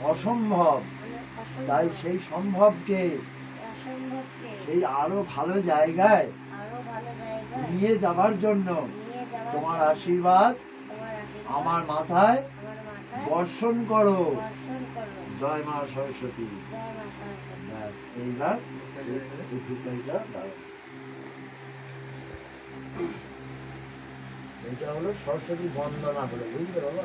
অসম্ভব। তাই সেই সম্ভবকে সেই আরও ভালো জায়গায় নিয়ে যাবার জন্য যাওয়ার তোমার জন্য আশীর্বাদ তোমার আশীর্বাদ আমার মাথায় বর্ষণ করো। জয় মা সরস্বতী। ব্যাস এইবার দাও। এটা হলো সরস্বতী বন্দনা হলো বুঝলে বাবা?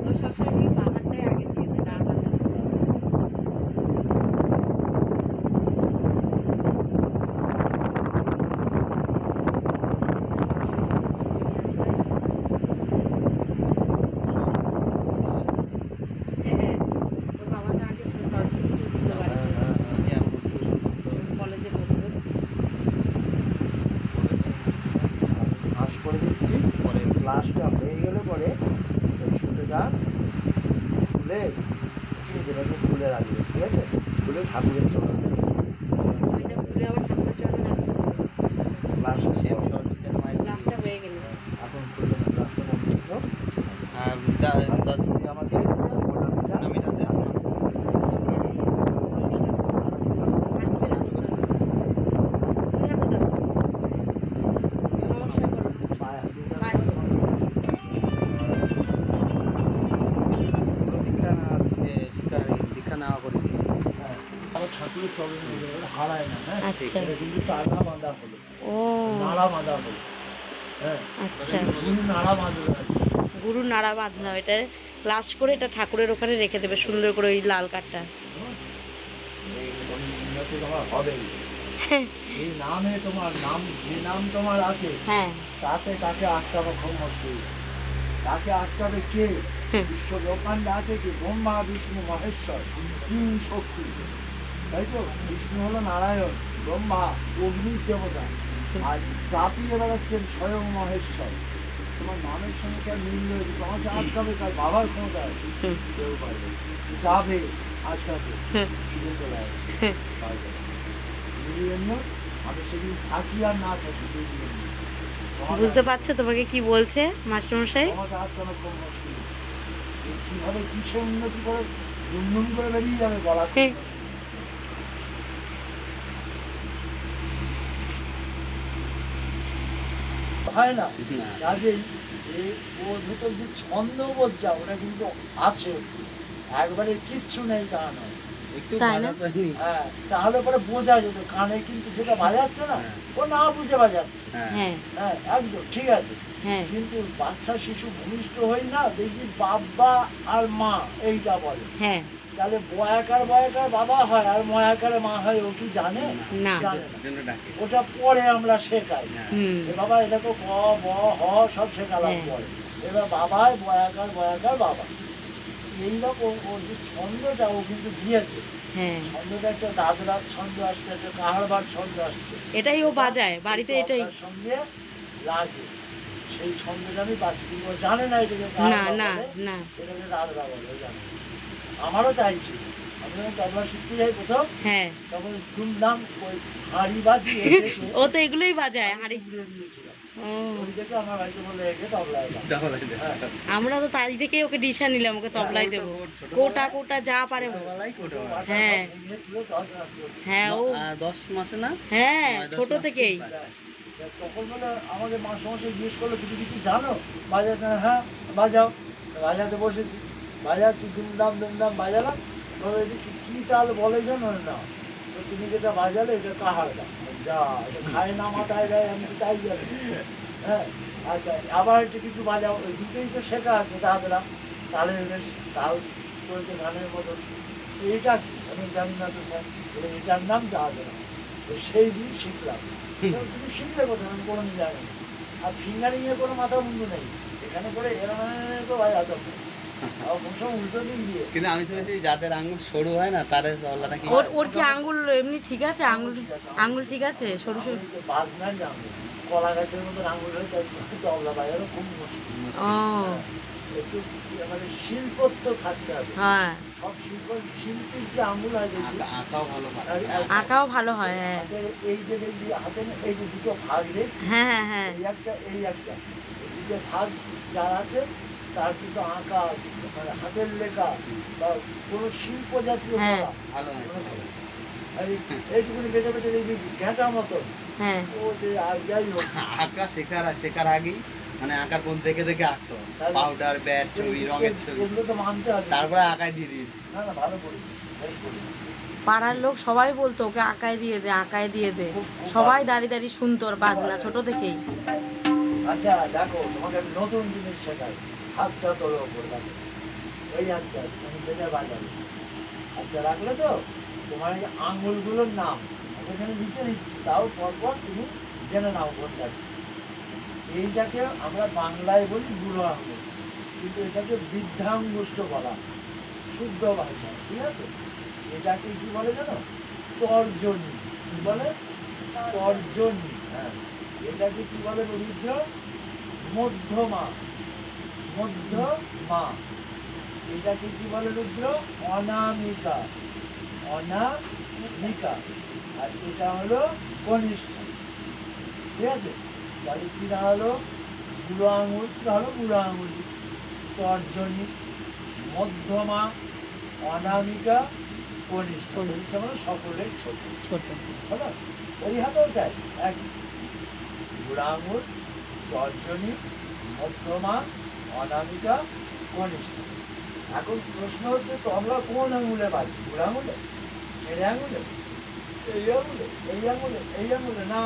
ও সবসময় বাবারটাই আগে দিয়ে দেয় ডালটা দেয় না। হ্যাঁ, ওর বাবাটা আগে ছিল সরস্বতী পুজো দিতে পারে। কলেজে পড়তো। ফাঁস করে দিচ্ছি পরে গেলে পরে এই সুতোটা খুলে সুতোটাকে খুলে রাখবে ঠিক আছে? খুলে ঠাকুরের চরণ সরস্বতী হয়ে গেলে। এখন খুললে ক্লাসটা বন্ধ হারায় না হ্যাঁ? আচ্ছা। এটা কিন্তু তারা বাঁধা হলো। ও। নাড়া বাঁধা হলো হ্যাঁ? আচ্ছা। নাড়া কি। গুরু নাড়া বাঁধলাম এটা লাশ করে এটা ঠাকুরের ওখানে রেখে দেবে সুন্দর করে ওই লাল কাঠটা। হবেই যে নামে তোমার নাম যে নাম তোমার আছে হ্যাঁ। তাতে তাকে আটকানো খুব মুশকিল। তাকে আটকাবে কে। বিশ্ব ব্রহ্মাণ্ডে আছে কি? ব্রহ্মা বিষ্ণু মহেশ্বর তিন শক্তি। তাই তো? বিষ্ণু হলো নারায়ণ ব্রহ্মা অগ্নির দেবতা। আর তাপিয়ে বেড়াচ্ছেন স্বয়ং মহেশ্বর। তোমার নামের সঙ্গে তার মিল রয়েছে তোমাকে আটকাবে তার বাবার ক্ষমতা আছে। কেউ পারবে। যাবে আটকাতে। হুম। ফিরে চলে আসবে। পারবে এই জন্য আমি সেদিন থাকি আর না থাকি বুঝতে পারছ তোমাকে কি বলছে মাস্টারমশাই? তোমাকে আটকানো খুব মুশকিল কীভাবে কিসে উন্নতি করে? দুমদুম করে বেরিয়ে যাবে বলা হ্যাঁ। না। কাজে কাজেই ওর ভেতর যে ছন্দবোধটা ওটা কিন্তু আছে। একবারে কিচ্ছু নেই তা নয়। তাই না? হ্যাঁ তাহলে পরে বোঝা যেত কানে কিন্তু সেটা বাজাচ্ছে না। হ্যাঁ। ও না বুঝে বাজাচ্ছে। হ্যাঁ। হ্যাঁ। হ্যাঁ একদম ঠিক আছে। হ্যাঁ। কিন্তু বাচ্চা শিশু ভূমিষ্ঠ হই না দেখবি বাবা আর মা এইটা বলে। হ্যাঁ। তাহলে বয়াকার বয়াকার বাবা হয় আর ময়াকারে মা হয় ও কি জানে? না জানে না। ওটা পরে আমরা শেখাই। হ্যাঁ। বাবা এটা তো ক ব হ সব শেখালাম। পরে। এবার বাবায় বয়াকার বয়াকার বাবা। এইরকম ওর যে ছন্দটা ও কিন্তু দিয়েছে হ্যাঁ। ছন্দটা একটা দাদরার ছন্দ আসছে একটা কাহারবার ছন্দ আসছে। এটাই ও বাজায় বাড়িতে এটাই। সঙ্গে লাগে। সেই ছন্দটা আমি পাচ্ছি কিন্তু ও জানে না এটাকে না না না। এটাকে দাদরা বলে জানে। আমারও তাই ছিল। হ্যাঁ। ও তো এগুলোই বাজায় হাঁড়ি। আমার। হ্যাঁ। আমরা তো তাই থেকেই ওকে ডিসা নিলাম ওকে তবলাই দেবো। কোটা কোটা যা পারে। হ্যাঁ। হ্যাঁ ও। দশ মাসে না? হ্যাঁ ছোট থেকেই। হ্যাঁ। তখন বলে আমাকে মা সমস্যা জিজ্ঞেস করল তুমি কিছু জানো? বাজাতে হ্যাঁ বাজাও। বাজাতে বসেছি। বাজাচ্ছি দুমদাম দুমদাম বাজালাম। বলে কি- তাল বলে জানো না, তো তুমি যেটা বাজালে এটা কাহার দাম যা, এটা খায় না মাথায় দেয়, আমি তাই জানি। হ্যাঁ আচ্ছা আবার একটু কিছু বাজাও, ওই দুটোই তো শেখা আছে দাদরা তালের বেশ তাল চলছে গানের মতন। এইটা কি? আমি জানি না তো স্যার এটার নাম দাদরা তো সেই দিন শিখলাম। তুমি শিখলে কোথায়? আমি কোনো জানি না। আর ফিঙ্গারিং এর কোনো মাথা মুন্ডু নেই। এখানে করে এরকম তো ভাই আদম কিন্তু আমি শুনেছি যাদের আঙুল সরু হয় না তাদের নাকি ওর ওর কি আঙ্গুল এমনি ঠিক আছে? আঙ্গুল আঙ্গুল ঠিক আছে সরু সরু কলা গাছের মতো আঙুল হয়ে তবলা বাজারও খুব মুশকিল। একটু মানে শিল্পত্ব থাকতে হবে। হ্যাঁ। সব শিল্প শিল্পীর যে আঙুল আছে আঁকা আঁকাও ভালো আর- আঁকাও ভালো হয় হ্যাঁ। এই যে হাতে না এই যে দুটো ভাগ দেখছি হ্যাঁ হ্যাঁ হ্যাঁ। এই একটা এই একটা। দুটো ভাগ যার আছে তার কিন্তু আঁকা মানে হাতের লেখা বা কোনো শিল্প জাতীয় হ্যাঁ। এইটুকুনি বেটে বেটে দেখবি ঘেঁটা মতো হ্যাঁ। ও যে আর যাই হোক। আঁকা শেখার শেখার আগেই মানে আঁকা কোন দেখে দেখে আঁকতো। পাউডার ব্যাট ছবি রঙের ছবি। তো মানতে হবে। তারপরে আঁকায় দিয়ে দিয়েছি। না না ভালো করেছিস পাড়ার লোক সবাই বলতো ওকে আঁকায় দিয়ে দে আঁকায় দিয়ে দে। সবাই দাঁড়িয়ে দাঁড়িয়ে শুনতো ওর বাজনা ছোট থেকেই। আচ্ছা দেখো তোমাকে নতুন জিনিস শেখাই। হাতটা তোলো ওপর দেখো ওই আমি যেটা বাজাবো হাতটা রাখলে তো তোমার এই আঙুলগুলোর নাম এখানে লিখে দিচ্ছি, তাও পরপর তুমি জেনে নাও কোনটা। এইটাকে আমরা বাংলায় বলি বুড়ো আঙুল, কিন্তু এটাকে বৃদ্ধাঙ্গুষ্ঠ বলা। শুদ্ধ ভাষা, ঠিক আছে? এটাকে কি বলে জানো? তর্জনী। কি বলে? তর্জনী হ্যাঁ। এটাকে কি বলে রুদ্র মধ্যমা। মধ্যমা এটাকে কি বলে রুদ্র? অনামিকা। অনামিকা। আর এটা হলো কনিষ্ঠ। ঠিক আছে? তাহলে কি দাঁড়াল? বুড়ো আঙুল। ধরো বুড়ো আঙুল। তর্জনী। মধ্যমা অনামিকা। কনিষ্ঠ। কনিষ্ঠ মানে সকলের ছোট। ছোট। হলো? ওই হাতেও তাই। এক। বুড়া আঙুল। তর্জনী মধ্যমা অনামিকা, কনিষ্ঠ। এখন প্রশ্ন হচ্ছে তোমরা কোন আঙুলে বাজি বুড়া আঙুলে? এই আঙুলে? এই আঙুলে এই আঙুলে এই আঙুলে? না।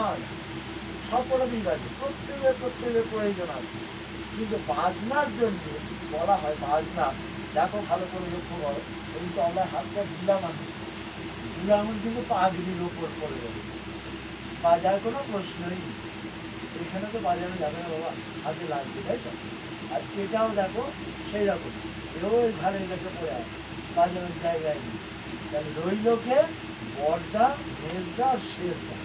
সব কটাতেই বাজি প্রত্যেকের প্রত্যেকের প্রয়োজন আছে। কিন্তু বাজনার জন্য বলা হয় বাজনা, দেখো ভালো করে লক্ষ্য করো এই তো আমরা হাতটা দিলাম আমি বুড়ো আঙুল কিন্তু পাগড়ির ওপর পড়ে রয়েছে। বাজার কোনো প্রশ্নই নেই। এখানে তো বাজানো যাবে না বাবা হাতে লাগবে, তাই তো? আর এটাও দেখো সেই রকম এও ওই ঘাড়ের কাছে পড়ে আছে, বাজারের জায়গায় নেই। তাহলে রইলকে বর্দা মেজদা আর শেষদা।